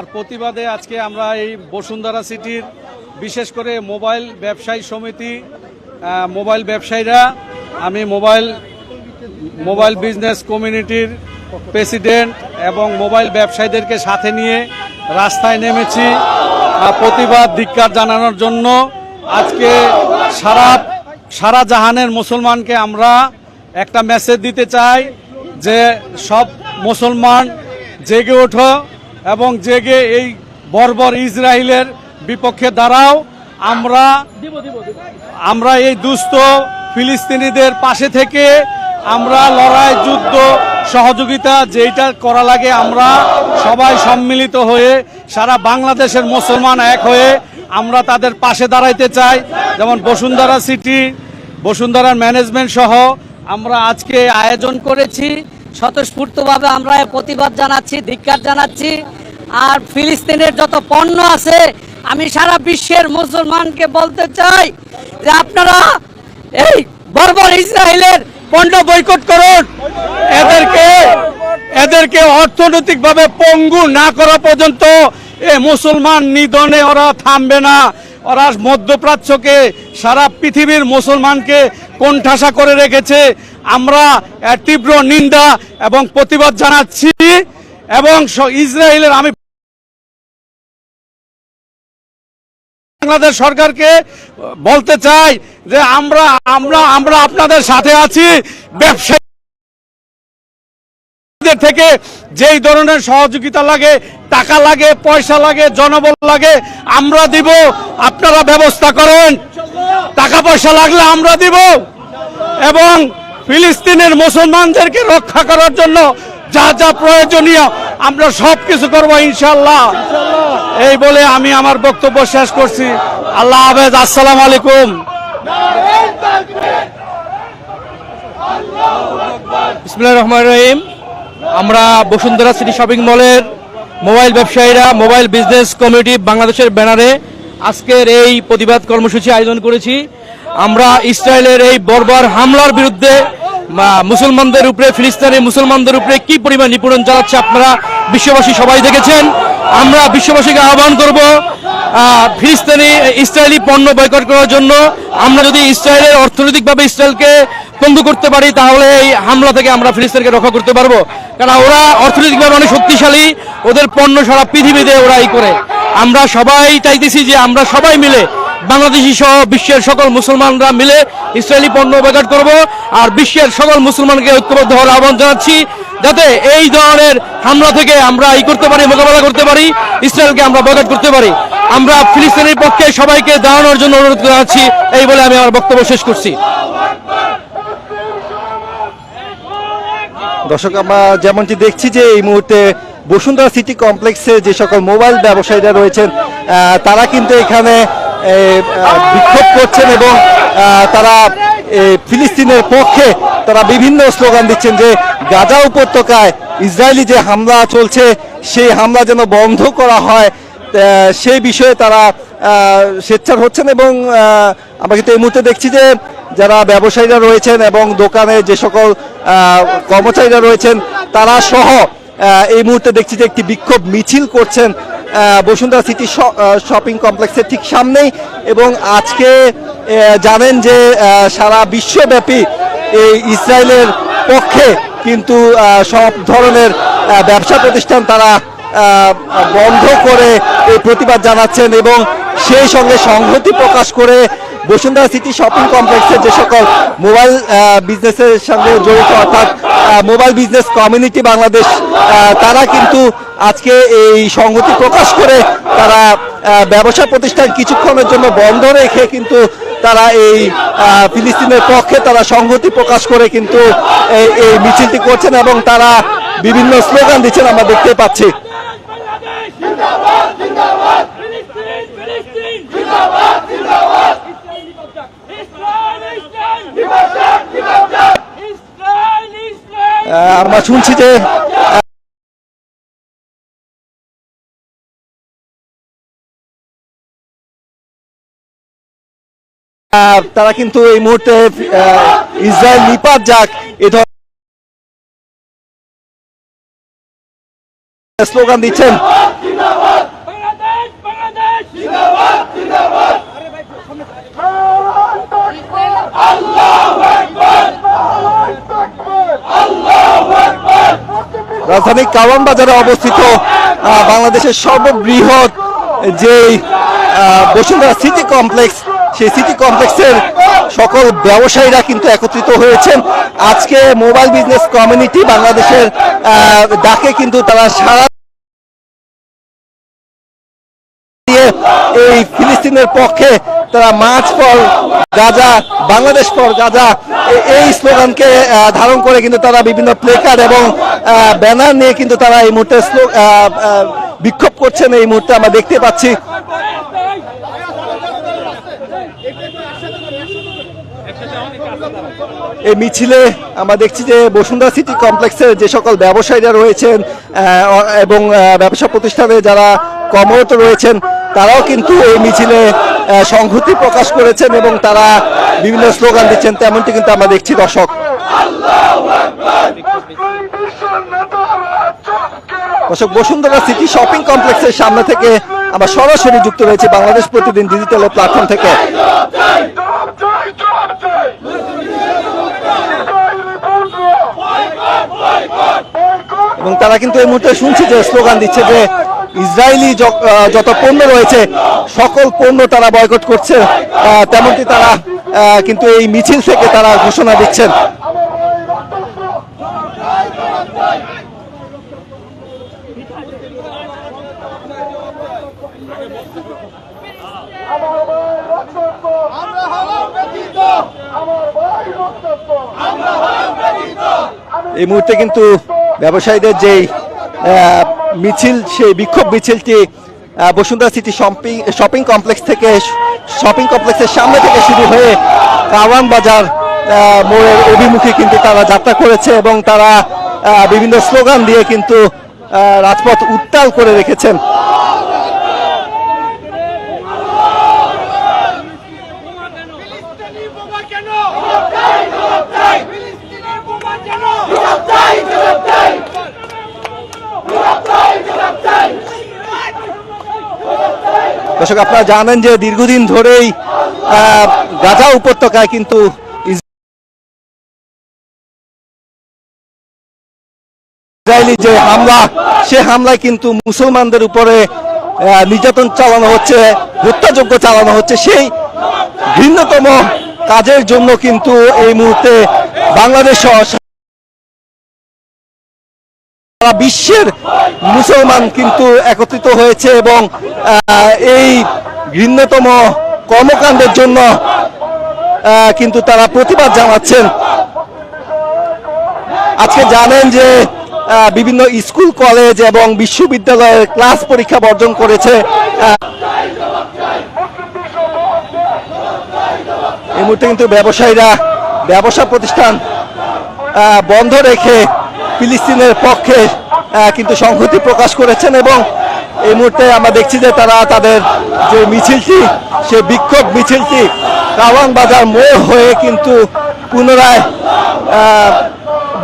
আর প্রতিবাদে আজকে আমরা এই বসুন্ধরা সিটির বিশেষ করে মোবাইল ব্যবসায়ী সমিতি মোবাইল ব্যবসায়ীরা, আমি মোবাইল মোবাইল বিজনেস কমিউনিটির প্রেসিডেন্ট এবং মোবাইল ব্যবসায়ীদেরকে সাথে নিয়ে রাস্তায় নেমেছি প্রতিবাদ, ধিক্কার জানানোর জন্য। আজকে সারা সারা জাহানের মুসলমানকে আমরা একটা মেসেজ দিতে চাই যে সব মুসলমান জেগে ওঠো। এবং জেগে এই বর্বর ইসরায়েলের বিপক্ষে দাঁড়াও। আমরা আমরা এই দুস্থ ফিলিস্তিনিদের পাশে থেকে আমরা লড়াই, যুদ্ধ, সহযোগিতা যেইটা করা লাগে আমরা সবাই সম্মিলিত হয়ে সারা বাংলাদেশের মুসলমান এক হয়ে আমরা তাদের পাশে দাঁড়াইতে চাই। যেমন বসুন্ধরা সিটি বসুন্ধরার ম্যানেজমেন্ট সহ আমরা আজকে আয়োজন করেছি। স্বতঃস্ফূর্তভাবে আমরা প্রতিবাদ জানাচ্ছি, ধিক্কার জানাচ্ছি। আর ফিলিস্তিনের যত পণ্য আছে, আমি সারা বিশ্বের মুসলমানকে বলতে চাই যে আপনারা এই বর্বর ইসরায়েলের পণ্য বয়কট করুন। এদেরকে এদেরকে অর্থনৈতিকভাবে পঙ্গু না করা পর্যন্ত এ মুসলমান নিধনে ওরা থামবে না। ওরা মধ্যপ্রাচ্যকে, সারা পৃথিবীর মুসলমানকে কোণঠাসা করে রেখেছে। আমরা তীব্র নিন্দা এবং প্রতিবাদ জানাচ্ছি এবং ইসরায়েলের আমি বাংলাদেশ সরকারকে বলতে চাই যে আমরা আমরা আমরা আপনাদের সাথে আছি। ব্যবসায়ী থেকে যেই ধরনের সহযোগিতা লাগে, টাকা লাগে, পয়সা লাগে, জনবল লাগে, আমরা দিব। আপনারা ব্যবস্থা করেন। টাকা পয়সা লাগলে আমরা দিব। এবং ফিলিস্তিনের মুসলমানদেরকে রক্ষা করার জন্য যা যা প্রয়োজনীয় আমরা সব কিছু করব ইনশাল্লাহ এই বলে আমি আমার বক্তব্য শেষ করছি। আল্লাহ হাফেজ, আসসালাম আলাইকুম। ইসমিল্লাহ রহমান রহিম। আমরা বসুন্ধরা সিটি শপিং মলের মোবাইল ব্যবসায়ীরা, মোবাইল বিজনেস কমিটি বাংলাদেশের ব্যানারে আজকের এই প্রতিবাদ কর্মসূচি আয়োজন করেছি। আমরা ইসরায়েলের এই বর্বর হামলার বিরুদ্ধে মুসলমানদের উপরে, ফিলিস্তিনি মুসলমানদের উপরে কি পরিমাণ নিপীড়ন চালাচ্ছে আপনারা বিশ্ববাসী সবাই দেখেছেন। আমরা বিশ্ববাসীকে আহ্বান করব ফিলিস্তিনি ইসরায়েলি পণ্য বয়কট করার জন্য। আমরা যদি ইসরায়েলের অর্থনৈতিকভাবে ইসরায়েলকে পঙ্গু করতে পারি, তাহলে এই হামলা থেকে আমরা ফিলিস্তিনকে রক্ষা করতে পারব। কারণ ওরা অর্থনৈতিকভাবে অনেক শক্তিশালী, ওদের পণ্য সারা পৃথিবীতে ওরা এই করে। আমরা সবাই চাইতেছি যে আমরা সবাই মিলে, বাংলাদেশি সহ বিশ্বের সকল মুসলমানরা মিলে ইসরায়েলি পণ্য বয়কট করব। আর বিশ্বের সকল মুসলমানকে ঐক্যবদ্ধ হওয়ার আহ্বান জানাচ্ছি। যাতে এই ধরনের হামলা থেকে আমরা ই করতে পারি, মোকাবেলা করতে পারি, ইসরায়েলকে আমরা বয়কট করতে পারি। আমরা ফিলিস্তিনের পক্ষে সবাইকে দাঁড়ানোর জন্য অনুরোধ জানাচ্ছি এই বলে আমি আমার বক্তব্য শেষ করছি। দর্শক, আমরা যেমনটি দেখছি যে এই মুহূর্তে বসুন্ধরা সিটি কমপ্লেক্সে যে সকল মোবাইল ব্যবসায়ীরা রয়েছেন তারা কিন্তু এখানে বিক্ষোভ করছেন এবং তারা ফিলিস্তিনের পক্ষে তারা বিভিন্ন স্লোগান দিচ্ছেন যে গাজা উপত্যকায় ইসরায়েলি যে হামলা চলছে, সেই হামলা যেন বন্ধ করা হয় সেই বিষয়ে তারা স্বেচ্ছার হচ্ছেন এবং আমরা কিন্তু এই মুহূর্তে দেখছি যে যারা ব্যবসায়ীরা রয়েছেন এবং দোকানে যে সকল কর্মচারীরা রয়েছেন, তারা সহ এই মুহূর্তে দেখছি যে একটি বিক্ষোভ মিছিল করছেন বসুন্ধরা সিটি শপিং কমপ্লেক্সের ঠিক সামনেই এবং আজকে জানেন যে সারা বিশ্বব্যাপী এই ইসরায়েলের পক্ষে কিন্তু সব ধরনের ব্যবসা প্রতিষ্ঠান তারা বন্ধ করে এই প্রতিবাদ জানাচ্ছেন এবং সেই সঙ্গে সংহতি প্রকাশ করে বসুন্ধরা সিটি শপিং কমপ্লেক্সের যে সকল মোবাইল বিজনেসের সঙ্গে জড়িত, অর্থাৎ মোবাইল বিজনেস কমিউনিটি বাংলাদেশ তারা কিন্তু আজকে এই সংহতি প্রকাশ করে তারা ব্যবসা প্রতিষ্ঠান কিছুক্ষণের জন্য বন্ধ রেখে কিন্তু তারা এই ফিলিস্তিনের পক্ষে তারা সংহতি প্রকাশ করে কিন্তু এই- মিছিলটি করছেন এবং তারা বিভিন্ন স্লোগান দিচ্ছেন আমরা দেখতে পাচ্ছি আমরা শুনছি যে তারা কিন্তু এই মুহূর্তে ইসরায়েল নিপাত যাক, এ ধরনের স্লোগান দিচ্ছেন। রাজধানী কাওয়ান বাজারে অবস্থিত বাংলাদেশের সর্ববৃহৎ যে বসুন্ধরা সিটি কমপ্লেক্স সেই সিটি কমপ্লেক্সের সকল ব্যবসায়ীরা কিন্তু একত্রিত হয়েছেন। আজকে মোবাইল বিজনেস কমিউনিটি বাংলাদেশের ডাকে কিন্তু তারা সারা এই ফিলিস্তিনের পক্ষে তারা march for Gaza, Bangladesh for Gaza এই স্লোগানকে ধারণ করে কিন্তু তারা বিভিন্ন প্লেকার্ড এবং ব্যানার নিয়ে কিন্তু তারা এই মুহূর্তে বিক্ষোভ করছেন। এই মুহূর্তে আমরা দেখতে পাচ্ছি এই মিছিলে আমরা দেখছি যে বসুন্ধরা সিটি কমপ্লেক্সের যে সকল ব্যবসায়ীরা রয়েছেন এবং ব্যবসা প্রতিষ্ঠানে যারা কর্মরত রয়েছেন, তারাও কিন্তু এই মিছিলে সংহতি প্রকাশ করেছেন এবং তারা বিভিন্ন স্লোগান দিচ্ছেন, তেমনটি কিন্তু আমরা দেখছি, দর্শক। দর্শক, বসুন্ধরা সিটি শপিং কমপ্লেক্সের সামনে থেকে আমরা সরাসরি যুক্ত রয়েছি বাংলাদেশ প্রতিদিন ডিজিটাল প্ল্যাটফর্ম থেকে। এবং তারা কিন্তু এই মুহূর্তে শুনছি যে স্লোগান দিচ্ছে যে ইসরায়েলি যত পণ্য রয়েছে, সকল পণ্য তারা বয়কট করছে। তেমনটি তারা কিন্তু এই মিছিল থেকে তারা ঘোষণা দিচ্ছেন। এই মুহূর্তে কিন্তু ব্যবসায়ীদের যেই মিছিল, সেই বিক্ষোভ মিছিলটি Bashundhara city shopping shopping complex থেকে, শপিং কমপ্লেক্সের সামনে থেকে শুরু হয়ে কাওয়ান বাজার মোড়ের অভিমুখে কিন্তু তারা যাত্রা করেছে এবং তারা বিভিন্ন স্লোগান দিয়ে কিন্তু রাজপথ উত্তাল করে রেখেছেন ফিলিস্তিনি বোমা কেন জবাব চাই জবাব চাই ফিলিস্তিনের বোমা কেন জবাব চাই জবাব চাই জবাব চাই জবাব চাই দর্শক, আপনারা জানেন যে দীর্ঘদিন ধরেই গাজা উপত্যকায় কিন্তু ইসরায়েলি যে হামলা, সে হামলায় কিন্তু মুসলমানদের উপরে নির্যাতন চালানো হচ্ছে, হত্যাযজ্ঞ চালানো হচ্ছে। সেই ভিন্নতম কাজের জন্য কিন্তু এই মুহূর্তে বাংলাদেশ সারা বিশ্বের মুসলমান কিন্তু একত্রিত হয়েছে এবং এই ঘৃণ্যতম কর্মকাণ্ডের জন্য কিন্তু তারা প্রতিবাদ জানাচ্ছেন। আজকে জানেন যে বিভিন্ন স্কুল, কলেজ এবং বিশ্ববিদ্যালয়ের ক্লাস পরীক্ষা বর্জন করেছে এই মুহূর্তে কিন্তু ব্যবসায়ীরা, ব্যবসা প্রতিষ্ঠান বন্ধ রেখে ফিলিস্তিনের পক্ষে কিন্তু সংহতি প্রকাশ করেছেন এবং এই মুহূর্তে আমরা দেখছি যে তারা তাদের যে মিছিলটি, সে বিক্ষোভ মিছিলটি কাওয়াং বাজার মোড় হয়ে কিন্তু পুনরায়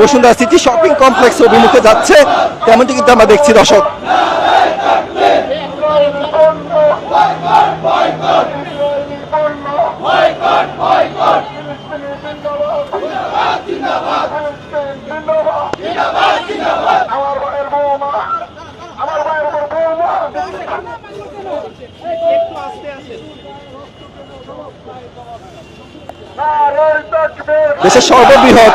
বসুন্ধরা সিটি শপিং কমপ্লেক্স অভিমুখে যাচ্ছে। তেমনটি কিন্তু আমরা দেখছি, দর্শক। বোমা সর্ববৃহৎ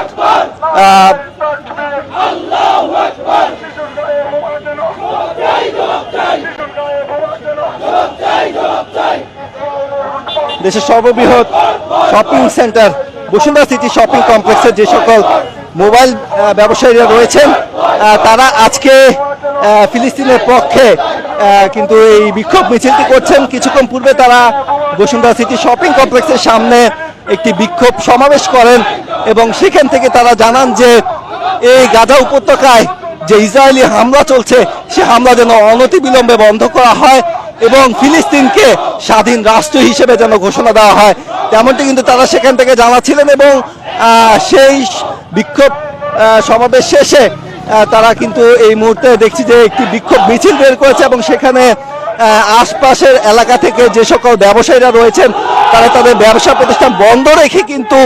দেশের সর্ববৃহৎ shopping centre Bashundhara city shopping কমপ্লেক্সের যে সকল মোবাইল ব্যবসায়ীরা রয়েছেন তারা আজকে ফিলিস্তিনের পক্ষে কিন্তু এই বিক্ষোভ মিছিলটি করছেন। কিছুক্ষণ পূর্বে তারা বসুন্ধরা সিটি শপিং কমপ্লেক্সের সামনে একটি বিক্ষোভ সমাবেশ করেন এবং সেখান থেকে তারা জানান যে এই গাজা উপত্যকায় যে ইসরায়েলি হামলা চলছে, সে হামলা যেন অনতিবিলম্বে বন্ধ করা হয় এবং ফিলিস্তিনকে স্বাধীন রাষ্ট্র হিসেবে যেন ঘোষণা দেওয়া হয়। তেমনটি কিন্তু তারা সেখান থেকে জানাচ্ছিলেন এবং সেই বিক্ষোভ সমাবেশ শেষে তারা কিন্তু এই মুহূর্তে দেখছি যে একটি বিক্ষোভ মিছিল বের করেছে এবং সেখানে আশপাশের এলাকা থেকে যে সকল ব্যবসায়ীরা রয়েছেন তারা তাদের ব্যবসা প্রতিষ্ঠান বন্ধ রেখে কিন্তু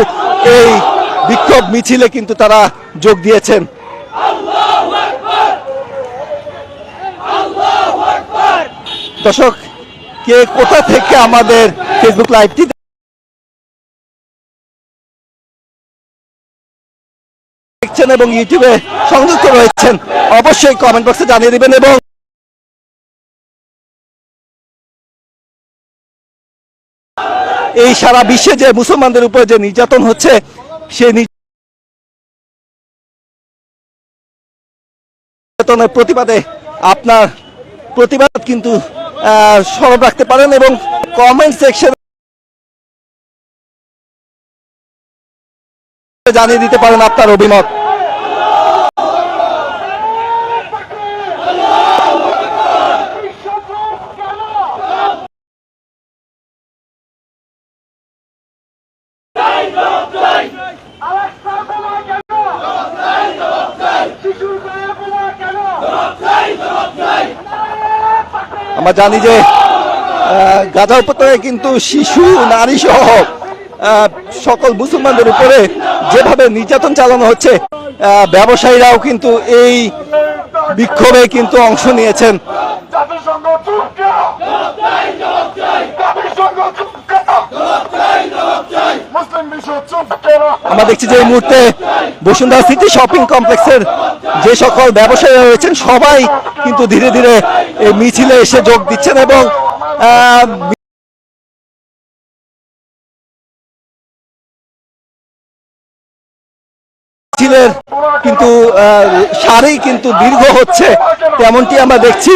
এই বিক্ষোভ মিছিলে কিন্তু তারা যোগ দিয়েছেন। দর্শক, কে কোথা থেকে আমাদের ফেসবুক লাইভটি দেখছেন এবং ইউটিউবে সংযুক্ত রয়েছেন, অবশ্যই কমেন্ট বক্সে জানিয়ে দিবেন এবং এই সারা বিশ্বে যে মুসলমানদের উপর যে নির্যাতন হচ্ছে, সে নির্যাতনের প্রতিবাদে আপনার প্রতিবাদ কিন্তু স্মরণ রাখতে পারেন এবং কমেন্ট সেকশন জানিয়ে দিতে পারেন আপনার অভিমত। আমরা জানি যে গাজা উপত্যকায় কিন্তু শিশু, নারী সহ সকল মুসলমানদের উপরে যেভাবে নির্যাতন চালানো হচ্ছে ব্যবসায়ীরাও কিন্তু এই বিক্ষোভে কিন্তু অংশ নিয়েছেন। আমরা দেখছি যে এই মুহূর্তে বসুন্ধরা সিটি শপিং কমপ্লেক্সের যে সকল ব্যবসায়ী রয়েছেন, সবাই কিন্তু ধীরে ধীরে এই মিছিলে এসে যোগ দিচ্ছেন এবং মিছিলের কিন্তু সারি কিন্তু দীর্ঘ হচ্ছে, তেমনটি আমরা দেখছি।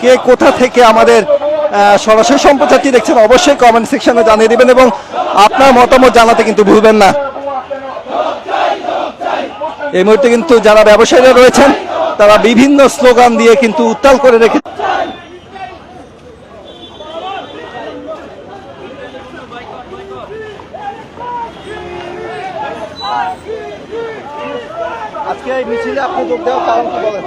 কে কোথা থেকে আমাদের সরাসরি সম্প্রচারটি দেখছেন অবশ্যই কমেন্ট সেকশনে জানিয়ে দিবেন এবং আপনার মতামত জানাতে কিন্তু ভুলবেন না। এই মুহূর্তে কিন্তু যারা ব্যবসায়ীরা রয়েছেন, তারা বিভিন্ন স্লোগান দিয়ে কিন্তু উত্তাল করে রেখে আজকে এই মিছিলে আপনি যোগ দেওয়ার কারণ কি বলেন?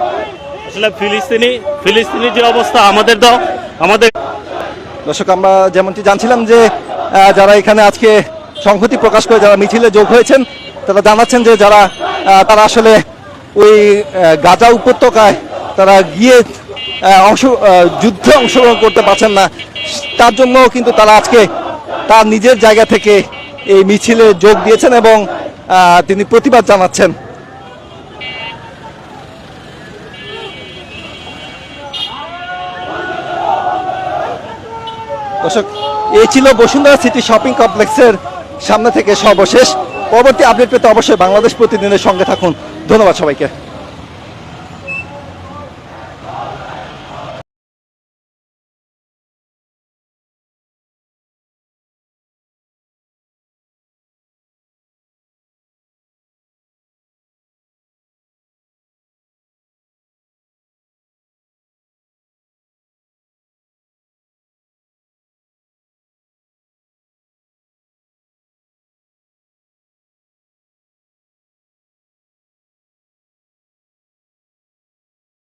আসলে ফিলিস্তিনি ফিলিস্তিনি যে অবস্থা, আমাদের দাও আমাদের দর্শক, আমরা যেমনটি জানছিলাম যে যারা এখানে আজকে সংহতি প্রকাশ করে যারা মিছিলে যোগ হয়েছেন, তারা জানাচ্ছেন যে যারা তারা আসলে ওই গাজা উপত্যকায় তারা গিয়ে অংশ যুদ্ধে অংশগ্রহণ করতে পারছেন না। তার জন্য কিন্তু তারা আজকে তার নিজের জায়গা থেকে এই মিছিলে যোগ দিয়েছেন এবং তিনি প্রতিবাদ জানাচ্ছেন। দর্শক, এই ছিল বসুন্ধরা সিটি শপিং কমপ্লেক্সের সামনে থেকে সর্বশেষ। পরবর্তী আপডেট পেতে অবশ্যই বাংলাদেশ প্রতিদিনের সঙ্গে থাকুন। ধন্যবাদ সবাইকে।